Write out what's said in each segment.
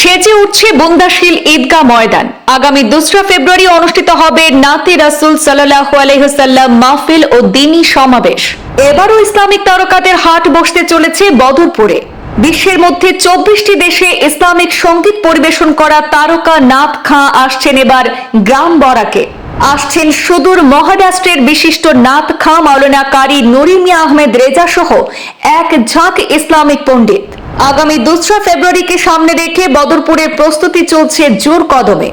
সেজে উঠছে বুন্দাশীল ঈদগাহ ময়দান। আগামী দোসরা ফেব্রুয়ারি অনুষ্ঠিত হবে নাতে রাসুল সাল্লাহ আলহিহাল্লাম মাহফিল ও দিনী সমাবেশ। এবারও ইসলামিক তারকাদের হাট বসতে চলেছে বদরপুরে। বিশ্বের মধ্যে চব্বিশটি দেশে ইসলামিক সংগীত পরিবেশন করা তারকা নাথ খাঁ আসছেন এবার গ্রাম বরাকে। আসছেন সুদূর মহারাষ্ট্রের বিশিষ্ট নাথ খাঁ মাওলানা কারি নরিমিয়া আহমেদ রেজা সহ এক ঝাঁক ইসলামিক পণ্ডিত। আগামী দোসরা ফেব্রুয়ারিকে সামনে রেখে বদরপুরের প্রস্তুতি চলছে জোর কদমে।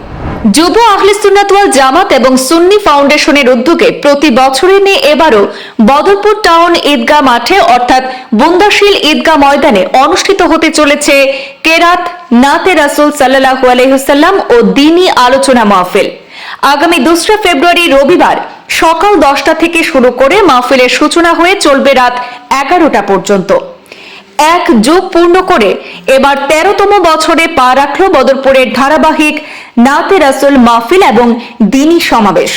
যুব আহলে সুন্নাত ওয়াল জামাত এবং সুন্নি ফাউন্ডেশনের উদ্যোগে প্রতি বছরের নিয়ে এবারও বদরপুর টাউন ঈদগাহ মাঠে অর্থাৎ বুন্দাশীল ঈদগাহ ময়দানে অনুষ্ঠিত হতে চলেছে কেরাত, নাতে রাসুল সাল্লাহু আলহিহাল্লাম ও দিনী আলোচনা মাহফিল। আগামী দোসরা ফেব্রুয়ারি রবিবার সকাল দশটা থেকে শুরু করে মাহফিলের সূচনা হয়ে চলবে রাত এগারোটা পর্যন্ত। এক যুগ পূর্ণ করে এবার তেরোতম বছরে পা রাখল বদরপুরের ধারাবাহিক নাতে রাসুল মাহফিল এবং দিনী সমাবেশ।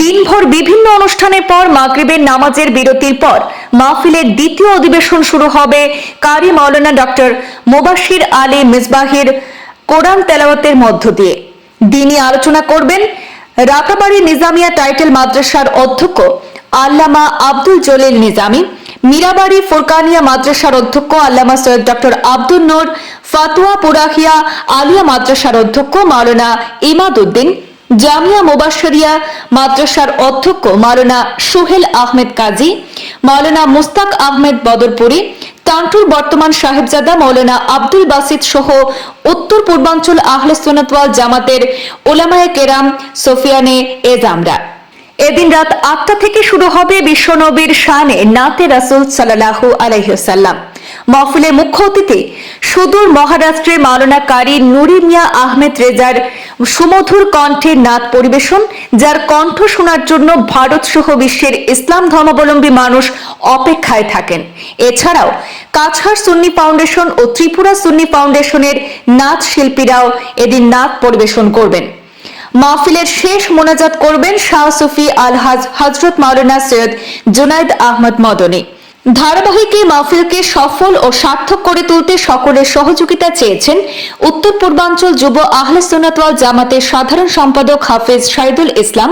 দিনভর বিভিন্ন অনুষ্ঠানের পর মাগরিবের নামাজের বিরতির পর মাহফিলের দ্বিতীয় অধিবেশন শুরু হবে কারি মাওলানা ডক্টর মোবাশির আলী মিসবাহির কোরআন তেলাওয়াতের মধ্য দিয়ে। দিনী আলোচনা করবেন রাতাবাড়ি নিজামিয়া টাইটেল মাদ্রাসার অধ্যক্ষ আল্লামা আব্দুল জলিল নিজামী মীরাবাড়ি ফোরকানিয়া মাদ্রাসার অধ্যক্ষ আল্লামা সৈয়দ ডক্টর আব্দুল নূর, ফাতুয়া পুরাহিয়া আলিয়া মাদ্রাসার অধ্যক্ষ মাওলানা ইমাদ উদ্দিন জামিয়া মুবাশরিয়া মাদ্রাসার অধ্যক্ষ মাওলানা সোহেল আহমেদ কাজী, মাওলানা মুস্তাক আহমেদ বদরপুরী টান্টুর বর্তমান সাহেবজাদা মৌলানা আব্দুল বাসিদ সহ উত্তর পূর্বাঞ্চল আহলে সুন্নাতওয়াল জামাতের ওলামায়ে কেরাম সোফিয়ানে এজামরা। এদিন রাত আটটা থেকে শুরু হবে বিশ্বনবীর শানে নাতে রাসুল সাল্লাহু আলাইসাল্লাম মহফিলের মুখ্য অতিথি সুদূর মহারাষ্ট্রের মাওলানা কারি নুরি মিয়া আহমেদ রেজার সুমধুর কণ্ঠের নাত পরিবেশন, যার কণ্ঠ শোনার জন্য ভারত সহ বিশ্বের ইসলাম ধর্মাবলম্বী মানুষ অপেক্ষায় থাকেন। এছাড়াও কাছাড় সুন্নি ফাউন্ডেশন ও ত্রিপুরা সুন্নি ফাউন্ডেশনের নাচ শিল্পীরাও এদিন নাচ পরিবেশন করবেন। মাহফিলের শেষ মোনাজাত করবেন শাহ সুফি আলহাজ হজরত মাওলানা সৈয়দ জুনাইদ আহমদ মদনী। ধারাবাহিক এই মাহফিলকে সফল ও সার্থক করে তুলতে সকলের সহযোগিতা চেয়েছেন উত্তর পূর্বাঞ্চল যুব আহলে সুন্নাতওয়াল জামাতের সাধারণ সম্পাদক হাফেজ শাহিদুল ইসলাম,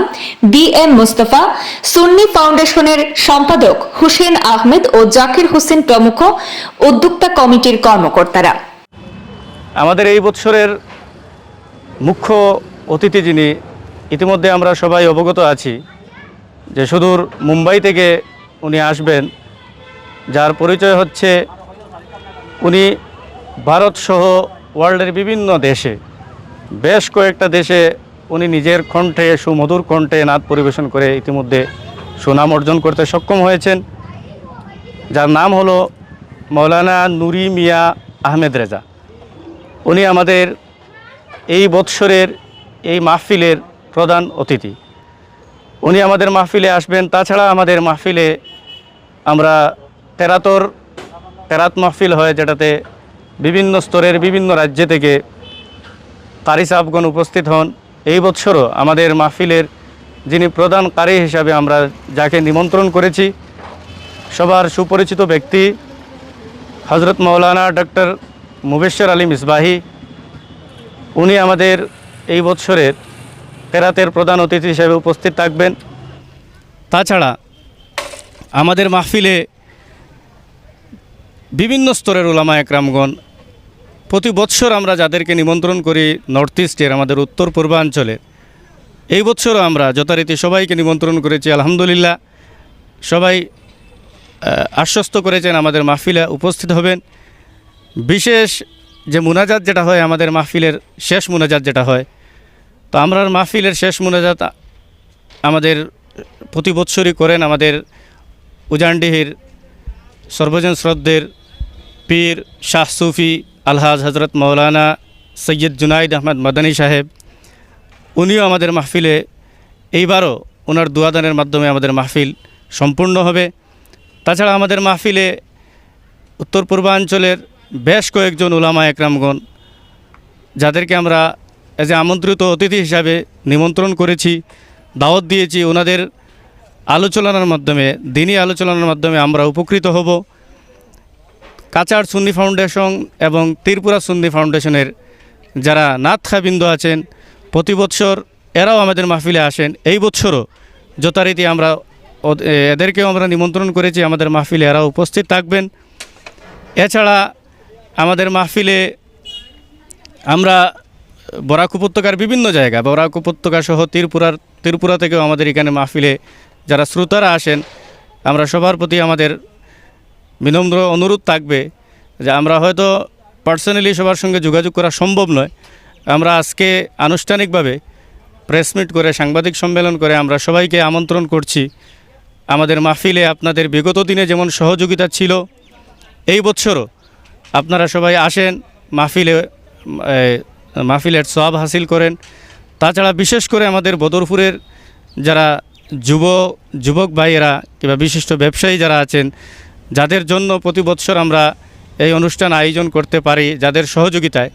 বি এম মুস্তফা, সুন্নি ফাউন্ডেশনের সম্পাদক হুসেন আহমেদ ও জাকির হোসেন প্রমুখ উদ্যোক্তা কমিটির কর্মকর্তারা। আমাদের এই বছরের মুখ্য অতিথি যিনি, ইতিমধ্যে আমরা সবাই অবগত আছি যে সুদূর মুম্বাই থেকে উনি আসবেন, যার পরিচয় হচ্ছে উনি ভারতসহ ওয়ার্ল্ডের বিভিন্ন দেশে, বেশ কয়েকটা দেশে উনি নিজের কণ্ঠে, সুমধুর কণ্ঠে নাচ পরিবেশন করে ইতিমধ্যে সুনাম অর্জন করতে সক্ষম হয়েছেন, যার নাম হলো মৌলানা নুরি মিয়া আহমেদ রেজা। উনি আমাদের এই বৎসরের এই মাহফিলের প্রধান অতিথি। উনি আমাদের মাহফিলে আসবেন। তাছাড়া আমাদের মাহফিলে আমরা তেরাতর, তেরাত মাহফিল হয়, যেটাতে বিভিন্ন স্তরের বিভিন্ন রাজ্য থেকে কারি সাহবগণ উপস্থিত হন। এই বছরও আমাদের মাহফিলের যিনি প্রধান কারি হিসাবে আমরা যাকে নিমন্ত্রণ করেছি, সবার সুপরিচিত ব্যক্তি হজরত মৌলানা ডক্টর মুবেশ্বর আলী মিসবাহি। উনি আমাদের এই বৎসরের কেরাতের প্রধান অতিথি হিসেবে উপস্থিত থাকবেন। তাছাড়া আমাদের মাহফিলে বিভিন্ন স্তরের ওলামা একরামগণ, প্রতি বৎসর আমরা যাদেরকে নিমন্ত্রণ করি নর্থ ইস্টের, আমাদের উত্তর পূর্বাঞ্চলে, এই বছরও আমরা যথারীতি সবাইকে নিমন্ত্রণ করেছি, আলহামদুলিল্লাহ। সবাই আশ্বস্ত করেছেন আমাদের মাহফিলে উপস্থিত হবেন। বিশেষ যে মুনাজাত যেটা হয় আমাদের মাহফিলের শেষ মুনাজাত যেটা হয় তো আমরা মাহফিলের শেষ মুনাজাত আমাদের প্রতি বৎসরই করেন আমাদের উজানডিহির সর্বজন শ্রদ্ধের পীর শাহ সুফি আলহাজ হজরত মৌলানা সৈয়দ জুনাইদ আহমদ মাদানী সাহেব, উনিও আমাদের মাহফিলে এইবারও ওনার দুয়াদানের মাধ্যমে আমাদের মাহফিল সম্পূর্ণ হবে। তাছাড়া আমাদের মাহফিলে উত্তর পূর্বাঞ্চলের বেশ কয়েকজন ওলামা একরামগণ যাদেরকে আমরা এজ এ আমন্ত্রিত অতিথি হিসাবে নিমন্ত্রণ করেছি, দাওয়াত দিয়েছি। ওনাদের আলোচনার মাধ্যমে দিনই আলোচনার মাধ্যমে আমরা উপকৃত হব। কাচার সুন্নি ফাউন্ডেশন এবং ত্রিপুরা সুন্নি ফাউন্ডেশনের যারা নাথ খাবিন্দ আছেন, প্রতি বছর এরাও আমাদের মাহফিলে আসেন। এই বছরও যথারীতি আমরা এদেরকেও আমরা নিমন্ত্রণ করেছি। আমাদের মাহফিলে এরাও উপস্থিত থাকবেন। এছাড়া আমাদের মাহফিলে আমরা বরাক উপত্যকার বিভিন্ন জায়গা, বরাক উপত্যকা সহ ত্রিপুরার, ত্রিপুরা থেকেও আমাদের এখানে মাহফিলে যারা শ্রোতারা আসেন, আমরা সবার প্রতি আমাদের বিনম্র অনুরোধ থাকবে যে আমরা হয়তো পার্সোনালি সবার সঙ্গে যোগাযোগ করা সম্ভব নয়। আমরা আজকে আনুষ্ঠানিকভাবে প্রেস মিট করে, সাংবাদিক সম্মেলন করে আমরা সবাইকে আমন্ত্রণ করছি। আমাদের মাহফিলে আপনাদের বিগত দিনে যেমন সহযোগিতা ছিল, এই বছরও আপনারা সবাই আসেন মাহফিলে মাহফিলের সব হাসিল করেন। তাছাড়া বিশেষ করে আমাদের বদরপুরের যারা যুব, যুবক ভাইয়েরা কিংবা বিশিষ্ট ব্যবসায়ী যারা আছেন, যাদের জন্য প্রতি বৎসর আমরা এই অনুষ্ঠান আয়োজন করতে পারি, যাদের সহযোগিতায়।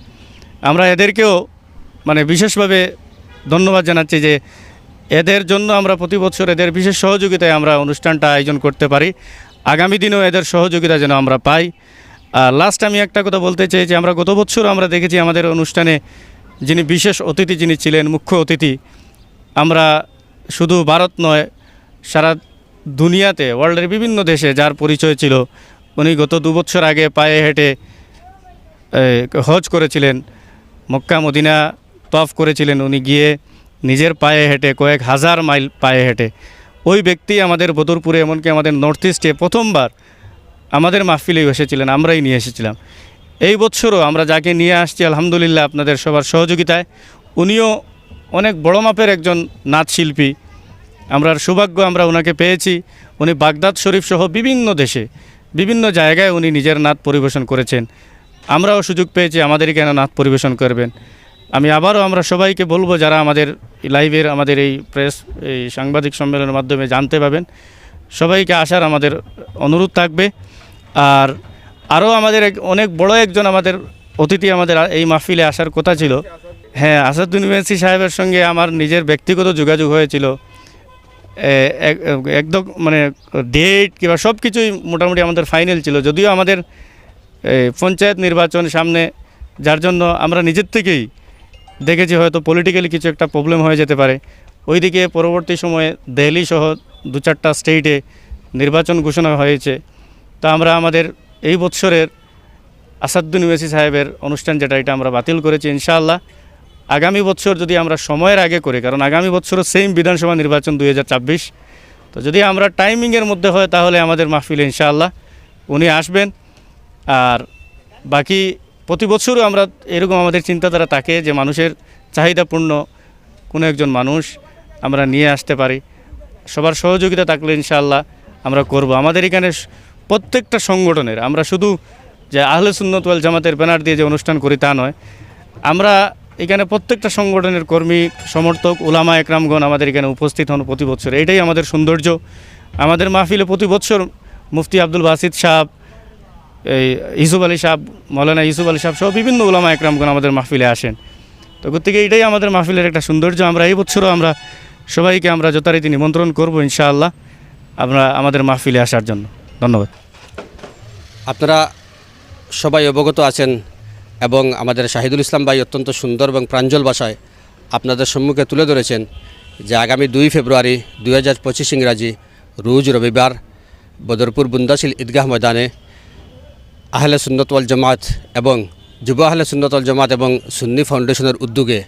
আমরা এদেরকেও মানে বিশেষভাবে ধন্যবাদ জানাচ্ছি যে এদের জন্য আমরা প্রতি বছর এদের বিশেষ সহযোগিতায় আমরা অনুষ্ঠানটা আয়োজন করতে পারি। আগামী দিনেও এদের সহযোগিতা যেন আমরা পাই। লাস্ট আমি একটা কথা বলতে চাই যে আমরা গত বছর আমরা দেখেছি আমাদের অনুষ্ঠানে যিনি বিশেষ অতিথি যিনি ছিলেন, মুখ্য অতিথি, আমরা শুধু ভারত নয়, সারা দুনিয়াতে ওয়ার্ল্ডের বিভিন্ন দেশে যার পরিচয় ছিল, উনি গত দু বছর আগে পায়ে হেঁটে হজ করেছিলেন, মক্কা, মদিনা তফ করেছিলেন, উনি গিয়ে নিজের পায়ে হেঁটে কয়েক হাজার মাইল পায়ে হেঁটে। ওই ব্যক্তি আমাদের বদরপুরে, এমনকি আমাদের নর্থ ইস্টে প্রথমবার আমাদের মাহফিলেই এসেছিলেন আমরাই নিয়ে এসেছিলাম। এই বছরও আমরা যাকে নিয়ে আসছি, আলহামদুলিল্লাহ আপনাদের সবার সহযোগিতায়, উনিও অনেক বড় মাপের একজন নাচ শিল্পী আমরা সৌভাগ্য আমরা ওনাকে পেয়েছি। উনি বাগদাদ শরীফ সহ বিভিন্ন দেশে, বিভিন্ন জায়গায় উনি নিজের নাচ পরিবেশন করেছেন। আমরাও সুযোগ পেয়েছি, আমাদেরই কেন নাচ পরিবেশন করবেন। আমি আবারও আমরা সবাইকে বলব, যারা আমাদের লাইভের, আমাদের এই প্রেস, এই সাংবাদিক সম্মেলনের মাধ্যমে জানতে পাবেন সবাইকে আসার আমাদের অনুরোধ থাকবে। আর আরও আমাদের অনেক বড় একজন আমাদের অতিথি আমাদের এই মাহফিলে আসার কথা ছিল। হ্যাঁ আসাদুল ইউনিভার্সিটি সাহেবের সঙ্গে আমার নিজের ব্যক্তিগত যোগাযোগ হয়েছিল। এক- একদম মানে ডেট কিংবা সব কিছুই মোটামুটি আমাদের ফাইনাল ছিল। যদিও আমাদের পঞ্চায়েত নির্বাচন সামনে, যার জন্য আমরা নিজের থেকেই দেখেছি হয়তো পলিটিক্যালি কিছু একটা প্রবলেম হয়ে যেতে পারে। ওইদিকে পরবর্তী সময়ে দিল্লি সহ দু চারটা স্টেটে নির্বাচন ঘোষণা হয়েছে। তো আমরা আমাদের এই বৎসরের আসাদুদ্দিন ওয়েসি সাহেবের অনুষ্ঠান যেটা, এটা আমরা বাতিল করেছি ইনশাআল্লাহ। আগামী বছর যদি আমরা সময়ের আগে করি, কারণ আগামী বছরও সেম বিধানসভা নির্বাচন দুই তো যদি আমরা টাইমিংয়ের মধ্যে হয়, তাহলে আমাদের মাহফিল ইনশাআল্লাহ উনি আসবেন। আর বাকি প্রতি বছরও আমরা এরকম আমাদের চিন্তাধারা থাকে যে মানুষের চাহিদাপূর্ণ কোনো একজন মানুষ আমরা নিয়ে আসতে পারি। সবার সহযোগিতা থাকলে ইনশাআল্লাহ আমরা করব। আমাদের এখানে প্রত্যেকটা সংগঠনের, আমরা শুধু যে আহলে সুন্নত ওয়াল জামাতের ব্যানার দিয়ে যে অনুষ্ঠান করি তা নয়, আমরা এখানে প্রত্যেকটা সংগঠনের কর্মী, সমর্থক ওলামা একরামগণ আমাদের এখানে উপস্থিত হন প্রতি বছর। এটাই আমাদের সৌন্দর্য। আমাদের মাহফিলে প্রতি বছর মুফতি আব্দুল বাসিদ সাহেব, এই ইসুফ আলী সাহেব, মৌলানা ইসুফ আলী সাহেব সহ বিভিন্ন ওলামা একরামগণ আমাদের মাহফিলে আসেন। তো গতিকে এটাই আমাদের মাহফিলের একটা সৌন্দর্য। আমরা এই বছরও আমরা সবাইকে আমরা যথারীতি নিমন্ত্রণ করব ইনশাআল্লাহ আমরা আমাদের মাহফিলে আসার জন্য। ধন্যবাদ। আপনারা সবাই অবগত আছেন এবং আমাদের শাহিদুল ইসলাম ভাই অত্যন্ত সুন্দর এবং প্রাঞ্জল ভাষায় আপনাদের সম্মুখে তুলে ধরেছেন যে আগামী দুই ফেব্রুয়ারি দুই হাজার পঁচিশ ইংরাজি রোজ রবিবার বদরপুর বুন্দাশিল ঈদগাহ ময়দানে আহলে সুন্নতওয়াল জামাত এবং যুব আহলে সুন্নতওয়াল জামাত এবং সুন্নি ফাউন্ডেশনের উদ্যোগে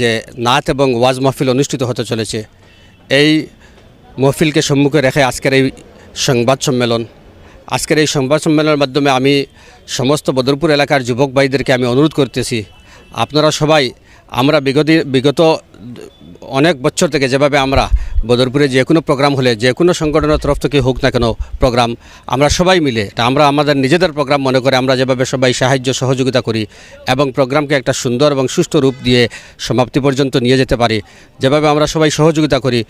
যে নাচ এবং ওয়াজ মাহফিল অনুষ্ঠিত হতে চলেছে, এই মহফিলকে সম্মুখে রেখে আজকের এই সংবাদ সম্মেলন। আজকের এই সংবাদ সম্মেলনের মাধ্যমে আমি সমস্ত বদরপুর এলাকার যুবক ভাইদেরকে আমি অনুরোধ করতেছি, আপনারা সবাই, আমরা বিগত বিগত অনেক বছর থেকে যেভাবে আমরা বদরপুরে যে কোনো প্রোগ্রাম হলে, যে কোনো সংগঠনের তরফ থেকে হোক না কেন প্রোগ্রাম, আমরা সবাই মিলে, এটা আমরা আমাদের নিজেদের প্রোগ্রাম মনে করে আমরা যেভাবে সবাই সাহায্য, সহযোগিতা করি এবং প্রোগ্রামকে একটা সুন্দর এবং সুষ্ঠু রূপ দিয়ে সমাপ্তি পর্যন্ত নিয়ে যেতে পারি, যেভাবে আমরা সবাই সহযোগিতা করি,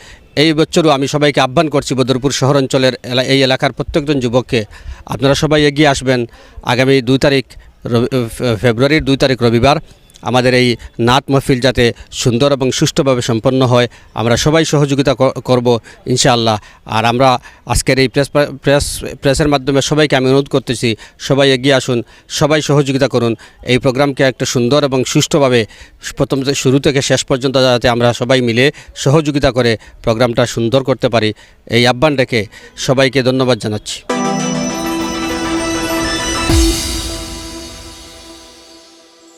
এই বছরও আমি সবাইকে আহ্বান করছি বদরপুর শহর অঞ্চলের এই এলাকার প্রত্যেকজন যুবককে, আপনারা সবাই এগিয়ে আসবেন, আগামী দুই তারিখ ফেব্রুয়ারির দুই তারিখ রবিবার আমাদের এই নাত মহফিল যাতে সুন্দর এবং সুষ্ঠুভাবে সম্পন্ন হয়, আমরা সবাই সহযোগিতা করব ইনশাআল্লাহ। আর আমরা আজকের এই প্রেস প্রেস, প্রেসের মাধ্যমে সবাইকে আমি অনুরোধ করতেছি, সবাই এগিয়ে আসুন, সবাই সহযোগিতা করুন। এই প্রোগ্রামকে একটা সুন্দর এবং সুষ্ঠুভাবে প্রথম শুরু থেকে শেষ পর্যন্ত যাতে আমরা সবাই মিলে সহযোগিতা করে প্রোগ্রামটা সুন্দর করতে পারি, এই আহ্বান রেখে সবাইকে ধন্যবাদ জানাচ্ছি।